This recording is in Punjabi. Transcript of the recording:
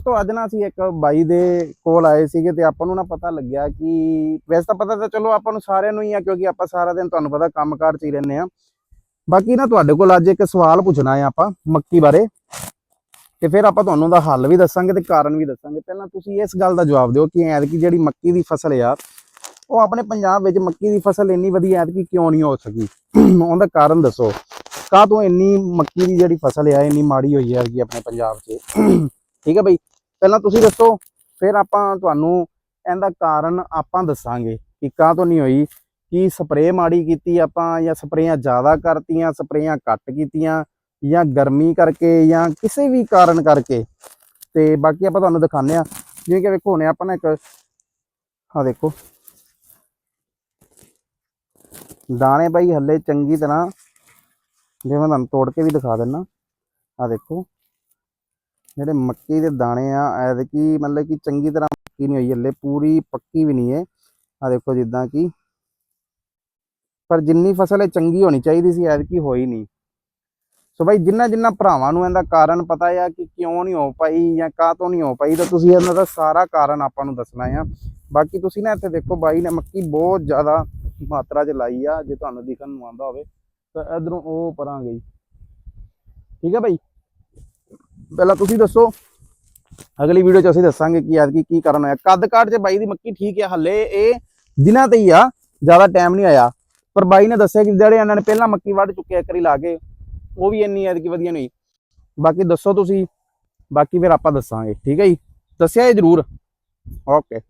ਤੋਂ ਅੱਜ ਨਾ ਅਸੀਂ ਇੱਕ ਬਾਈ ਦੇ ਕੋਲ ਆਏ ਸੀਗੇ ਤੇ ਆਪਾਂ ਨੂੰ ਨਾ ਪਤਾ ਲੱਗਿਆ ਕਿ ਵੈਸੇ ਤਾਂ ਪਤਾ ਤਾਂ ਚਲੋ ਆਪਾਂ ਨੂੰ ਸਾਰਿਆਂ ਨੂੰ ਹੀ ਆ, ਕਿਉਂਕਿ ਆਪਾਂ ਸਾਰਾ ਦਿਨ ਤੁਹਾਨੂੰ ਪਤਾ ਕੰਮਕਾਰ 'ਚ ਹੀ ਰਹਿੰਦੇ ਆ ਬਾਕੀ ਨਾ ਤੁਹਾਡੇ ਕੋਲ ਅੱਜ ਇੱਕ ਸਵਾਲ ਪੁੱਛਣਾ ਹੈ ਆਪਾਂ ਮੱਕੀ ਬਾਰੇ। ਤੇ ਫਿਰ ਆਪਾਂ ਤੁਹਾਨੂੰ ਦਾ ਹੱਲ ਵੀ ਦੱਸਾਂਗੇ ਤੇ ਕਾਰਨ ਵੀ ਦੱਸਾਂਗੇ। ਪਹਿਲਾਂ ਤੁਸੀਂ ਇਸ ਗੱਲ ਦਾ ਜਵਾਬ ਦਿਓ ਕਿ ਐਤਕੀ ਜਿਹੜੀ ਮੱਕੀ ਦੀ ਫਸਲ ਆ, ਉਹ ਆਪਣੇ ਪੰਜਾਬ ਵਿੱਚ ਮੱਕੀ ਦੀ ਫਸਲ ਇੰਨੀ ਵਧੀਆ ਐਤਕੀ ਕਿਉਂ ਨਹੀਂ ਹੋ ਸਕੀ? ਉਹਦਾ ਕਾਰਨ ਦੱਸੋ। ਕਾਹ ਤੋਂ ਇੰਨੀ ਮੱਕੀ ਦੀ ਜਿਹੜੀ ਫਸਲ ਆ, ਇੰਨੀ ਮਾੜੀ ਹੋਈ ਹੈ ਐਤਕੀ ਆਪਣੇ ਪੰਜਾਬ 'ਚ? ਠੀਕ ਹੈ ਬਈ? ਪਹਿਲਾਂ ਤੁਸੀਂ ਦੱਸੋ, ਫਿਰ ਆਪਾਂ ਤੁਹਾਨੂੰ ਇਹਦਾ ਕਾਰਨ ਆਪਾਂ ਦੱਸਾਂਗੇ ਕਿ ਕਾਹ ਤੋਂ ਨਹੀਂ ਹੋਈ, ਕਿ ਸਪਰੇਅ ਮਾੜੀ ਕੀਤੀ ਆਪਾਂ ਜਾਂ ਸਪਰੇਆਂ ਜ਼ਿਆਦਾ ਕਰਤੀਆਂ, ਸਪਰੇਆਂ ਘੱਟ ਕੀਤੀਆਂ ਜਾਂ ਗਰਮੀ ਕਰਕੇ ਜਾਂ ਕਿਸੇ ਵੀ ਕਾਰਨ ਕਰਕੇ। ਤੇ ਬਾਕੀ ਆਪਾਂ ਤੁਹਾਨੂੰ ਦਿਖਾਉਂਦੇ ਆ ਜਿਵੇਂ ਕਿ ਵੇਖੋ, ਹੁਣੇ ਆਪਾਂ ਨੇ ਇੱਕ ਆ ਦੇਖੋ। ਦਾਣੇ ਬਾਈ ਹੱਲੇ ਚੰਗੀ ਤਰ੍ਹਾਂ ਜੇ ਮੈਂ ਤੁਹਾਨੂੰ ਤੋੜ ਕੇ ਵੀ ਦਿਖਾ ਦਿੰਨਾ। ਆ ਦੇਖੋ। ਜਿਹੜੇ ਮੱਕੀ ਦੇ ਦਾਣੇ ਆ ਐਤਕੀ ਮਤਲਬ ਕਿ ਚੰਗੀ ਤਰ੍ਹਾਂ ਪੱਕੀ ਨਹੀਂ ਹੋਈ ਹੱਲੇ, ਪੂਰੀ ਪੱਕੀ ਵੀ ਨਹੀਂ ਹੈ ਆ ਦੇਖੋ ਜਿੱਦਾਂ ਕਿ ਪਰ ਜਿੰਨੀ ਫਸਲ ਇਹ ਚੰਗੀ ਹੋਣੀ ਚਾਹੀਦੀ ਸੀ, ਐਤਕੀ ਹੋਈ ਨਹੀਂ। ਸੋ ਬਾਈ, ਜਿੰਨਾ ਜਿੰਨਾ ਭਰਾਵਾਂ ਨੂੰ ਇਹਦਾ ਕਾਰਨ ਪਤਾ ਆ ਕਿ ਕਿਉਂ ਨਹੀਂ ਹੋ ਪਾਈ ਜਾਂ ਕਾਹ ਤੋਂ ਨਹੀਂ ਹੋ ਪਾਈ, ਤਾਂ ਤੁਸੀਂ ਇਹਨਾਂ ਦਾ ਸਾਰਾ ਕਾਰਨ ਆਪਾਂ ਨੂੰ ਦੱਸਣਾ ਆ। ਬਾਕੀ ਤੁਸੀਂ ਨਾ ਇੱਥੇ ਦੇਖੋ ਬਾਈ ਨੇ ਮੱਕੀ ਬਹੁਤ ਜ਼ਿਆਦਾ ਮਾਤਰਾ 'ਚ ਲਾਈ ਆ, ਜੇ ਤੁਹਾਨੂੰ ਦਿਖਣ ਨੂੰ ਆਉਂਦਾ ਹੋਵੇ, ਤਾਂ ਇਧਰੋਂ ਉਹ ਪਰਾਂ ਗਈ। ਠੀਕ ਹੈ ਬਾਈ? ਪਹਿਲਾਂ ਤੁਸੀਂ ਦੱਸੋ। ਅਗਲੀ ਵੀਡੀਓ 'ਚ ਅਸੀਂ ਦੱਸਾਂਗੇ ਕਿ ਐਤਕੀ ਕੀ ਕਾਰਨ ਹੋਇਆ। ਕੱਦ ਕਾਟ 'ਚ ਬਾਈ ਦੀ ਮੱਕੀ ਠੀਕ ਹੈ ਹੱਲੇ ਇਹ ਦਿਨਾਂ ਤੇ ਹੀ ਆ, ਜ਼ਿਆਦਾ ਟਾਈਮ ਨਹੀਂ ਆਇਆ। ਪਰ ਬਾਈ ਨੇ ਦੱਸਿਆ ਕਿ ਜਿਹੜੇ ਇਹਨਾਂ ਨੇ ਪਹਿਲਾਂ ਮੱਕੀ ਵੱਢ ਚੁੱਕੇ ਇੱਕ ਵਾਰੀ ਲਾ ਕੇ, ਉਹ ਵੀ ਇੰਨੀ ਐਤਕੀ ਵਧੀਆ ਨਹੀਂ। ਬਾਕੀ ਦੱਸੋ ਤੁਸੀਂ, ਬਾਕੀ ਫਿਰ ਆਪਾਂ ਦੱਸਾਂਗੇ, ਠੀਕ ਹੈ ਜੀ? ਦੱਸਿਆ ਇਹ ਜ਼ਰੂਰ। ਓਕੇ